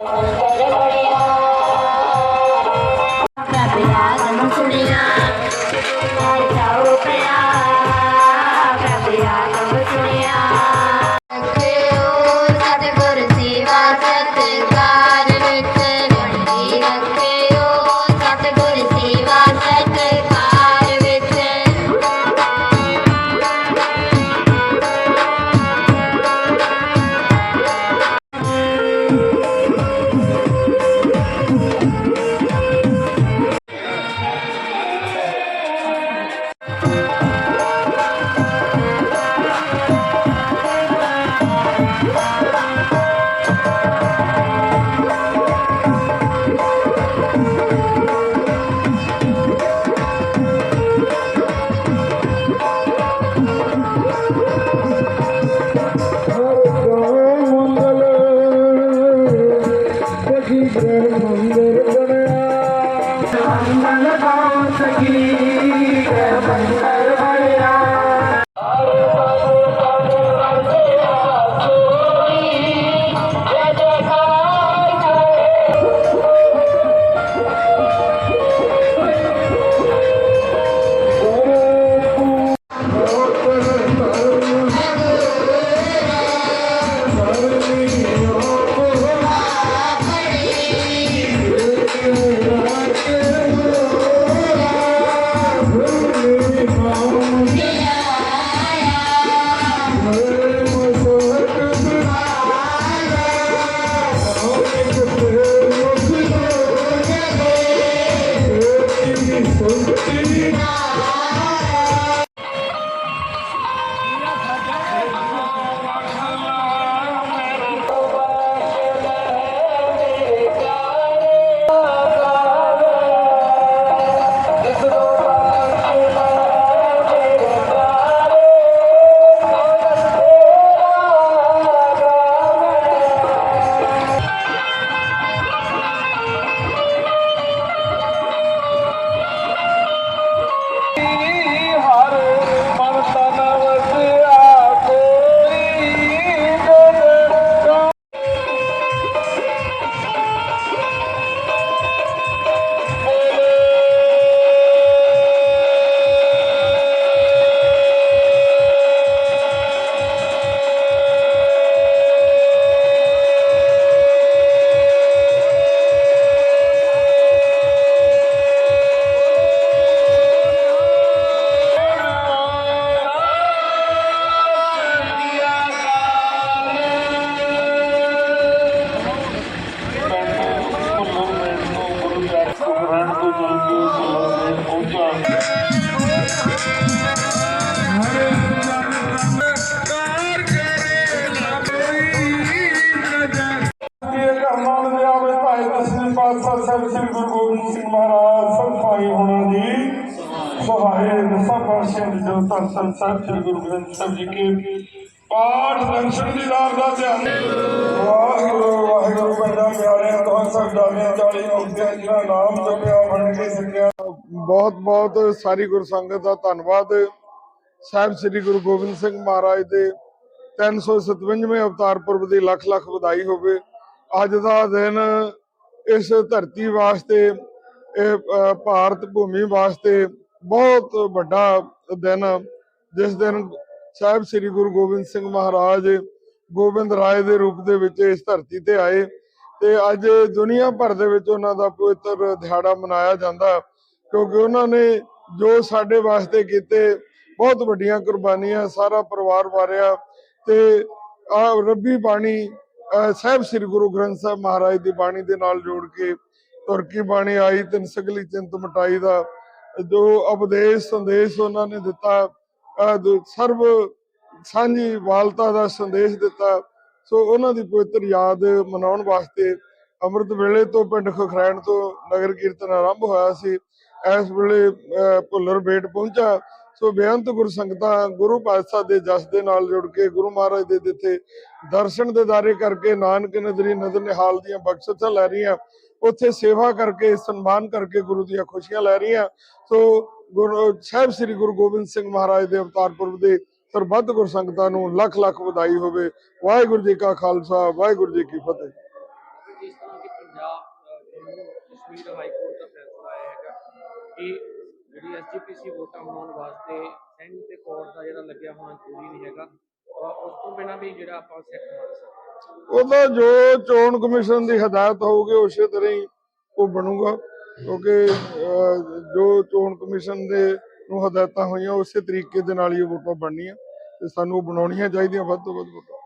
Rápida, सुंदर बनया ਸ੍ਰੀ ਗੁਰੂ ਗੋਬਿੰਦ ਸਿੰਘ ਮਹਾਰਾਜ ਸੰਖਾਈ ਹੋਣਾ ਦੀ ਸਹਾਏ ਦਸਾਂ ਪਾਤਸ਼ਾਹਾਂ ਦੀ ਜੋ ਧੰਨ ਧੰਨ ਸਾਹਿਬ ਸ੍ਰੀ ਗੁਰੂ ਗ੍ਰੰਥ ਸਾਹਿਬ ਜੀ ਕੇ ਪਾਠ ਦਰਸ਼ਨ ਦੀ ਰਾਤ ਦਾ ਧਿਆਨ। ਵਾਹਿਗੁਰੂ ਵਾਹਿਗੁਰੂ ਬੰਦਾ ਪਿਆਰਿਆਂ ਤੋਂ ਸਭ ਦਾਮਿਆਂ ਚਾਲੀ ਮੁਕਤਿਆਂ ਜਿਹਨਾਂ ਨਾਮ ਜਪਿਆ, ਬਣ ਕੇ ਸਕਿਆ ਬਹੁਤ ਬਹੁਤ ਸਾਰੀ ਗੁਰ ਸੰਗਤ ਦਾ ਧੰਨਵਾਦ। ਸਾਹਿਬ ਸ੍ਰੀ ਗੁਰੂ ਗੋਬਿੰਦ ਸਿੰਘ ਮਹਾਰਾਜ ਦੇ 357ਵੇਂ ਅਵਤਾਰ ਪੁਰਬ ਦੀ ਲੱਖ ਲੱਖ ਵਧਾਈ ਹੋਵੇ। ਅੱਜ ਦਾ ਦਿਨ ਇਸ ਧਰਤੀ ਵਾਸਤੇ, ਇਹ ਭਾਰਤ ਭੂਮੀ ਵਾਸਤੇ ਬਹੁਤ ਵੱਡਾ ਦਿਨ, ਜਿਸ ਦਿਨ ਸਾਹਿਬ ਸ੍ਰੀ ਗੁਰੂ ਗੋਬਿੰਦ ਸਿੰਘ ਮਹਾਰਾਜ ਗੋਬਿੰਦ ਰਾਏ ਦੇ ਰੂਪ ਦੇ ਵਿੱਚ ਇਸ ਧਰਤੀ ਤੇ ਆਏ ਤੇ ਅੱਜ ਦੁਨੀਆ ਭਰ ਦੇ ਵਿੱਚ ਉਹਨਾਂ ਦਾ ਪਵਿੱਤਰ ਦਿਹਾੜਾ ਮਨਾਇਆ ਜਾਂਦਾ, ਕਿਉਂਕਿ ਉਹਨਾਂ ਨੇ ਜੋ ਸਾਡੇ ਵਾਸਤੇ ਕੀਤੇ, ਬਹੁਤ ਵੱਡੀਆਂ ਕੁਰਬਾਨੀਆਂ, ਸਾਰਾ ਪਰਿਵਾਰ ਵਾਰਿਆ ਤੇ ਆ ਰੱਬੀ ਪਾਣੀ ਸਾਹਿਬ ਸ੍ਰੀ ਗੁਰੂ ਗ੍ਰੰਥ ਸਾਹਿਬ ਮਹਾਰਾਜ ਦੀ ਬਾਣੀ ਦੇ ਨਾਲ ਜੋੜ ਕੇ ਤੁਰਕੀ ਬਾਣੀ ਆਈ, ਤਿੰਨ ਸਗਲੀ ਚਿੰਤ ਮਟਾਈ ਦਾ, ਜੋ ਉਪਦੇਸ਼ ਸੰਦੇਸ਼ ਉਹਨਾਂ ਨੇ ਦਿੱਤਾ ਸਰਬ ਸਾਂਝੀ ਵਾਲਤਾ ਦਾ ਸੰਦੇਸ਼ ਦਿੱਤਾ, ਸੋ ਉਹਨਾਂ ਦੀ ਪਵਿੱਤਰ ਯਾਦ ਮਨਾਉਣ ਵਾਸਤੇ ਅੰਮ੍ਰਿਤ ਵੇਲੇ ਤੋਂ ਪਿੰਡ ਖਖਰੈਣ ਤੋਂ ਨਗਰ ਕੀਰਤਨ ਆਰੰਭ ਹੋਇਆ ਸੀ। ਇਸ ਵੇਲੇ ਭੁੱਲਰ ਬੇਟ ਪਹੁੰਚਾ ਸੋ ਬੇਅੰਤ ਗੁਰ ਸੰਗਤਾਂ, ਗੁਰੂ ਪਾਤਸ਼ਾਹ ਦੇ ਜਸ ਦੇ ਨਾਲ ਜੁੜ ਕੇ, ਗੁਰੂ ਮਹਾਰਾਜ ਦੇ ਦਿੱਤੇ ਦਰਸ਼ਨ ਦੇਦਾਰੇ ਕਰਕੇ, ਨਾਨਕ ਨਦਰੀ ਨਦਰ ਨਿਹਾਲ ਦੀਆਂ ਬਖਸ਼ਿਸ਼ਾਂ ਲੈ ਰਹੀਆਂ, ਉੱਥੇ ਸੇਵਾ ਕਰਕੇ, ਸਨਮਾਨ ਕਰਕੇ ਗੁਰੂ ਦੀਆਂ ਖੁਸ਼ੀਆਂ ਲੈ ਰਹੀਆਂ। ਸੋ ਗੁਰੂ, ਸਾਹਿਬ ਸ੍ਰੀ ਗੁਰੂ ਗੋਬਿੰਦ ਸਿੰਘ ਮਹਾਰਾਜ ਦੇ ਅਵਤਾਰ ਪੁਰਬ ਦੇ ਸਰਬੱਤ ਗੁਰ ਸੰਗਤਾਂ ਨੂੰ ਲੱਖ ਲੱਖ ਵਧਾਈ ਹੋਵੇ। ਵਾਹਿਗੁਰੂ ਜੀ ਕਾ ਖਾਲਸਾ, ਵਾਹਿਗੁਰੂ ਜੀ ਕੀ ਫਤਿਹ। ਜਿਸ ਤਰ੍ਹਾਂ ਕਿ ਪੰਜਾਬ ਕਸ਼ਮੀਰ ਹਾਈ ਕੋਰਟ ਦਾ ਫੈਸਲਾ ਆਇਆ ਹੈਗਾ ਕਿ ਜਿਹੜੀ ਐਸਜੀਪੀਸੀ ਵੋਟਾਂ ਬਣਾਉਣ ਵਾਸਤੇ ਸੈਂਡ ਤੇ ਕੋਰਟ ਦਾ ਜਿਹੜਾ ਲੱਗਿਆ ਹੋਣਾ ਜ਼ਰੂਰੀ ਨਹੀਂ ਹੈਗਾ ਉਸ ਤੋਂ ਬਿਨਾਂ ਵੀ ਜਿਹੜਾ ਆਪਾਂ ਸੈੱਟ ਬਣ ਸਕਦੇ। ਉਹਦਾ ਜੋ ਚੋਣ ਕਮਿਸ਼ਨ ਦੀ ਹਦਾਇਤ ਹੋਊਗੀ, ਉਸੇ ਤਰ੍ਹਾਂ ਹੀ ਉਹ ਬਣੂਗਾ, ਕਿਉਂਕਿ ਜੋ ਚੋਣ ਕਮਿਸ਼ਨ ਦੇ ਨੂੰ ਹਦਾਇਤਾਂ ਹੋਈਆਂ, ਉਸੇ ਤਰੀਕੇ ਦੇ ਨਾਲ ਹੀ ਵੋਟਾਂ ਬਣਨੀਆਂ, ਤੇ ਸਾਨੂੰ ਬਣਾਉਣੀਆਂ ਚਾਹੀਦੀਆਂ ਵੱਧ ਤੋਂ ਵੱਧ ਵੋਟਾਂ।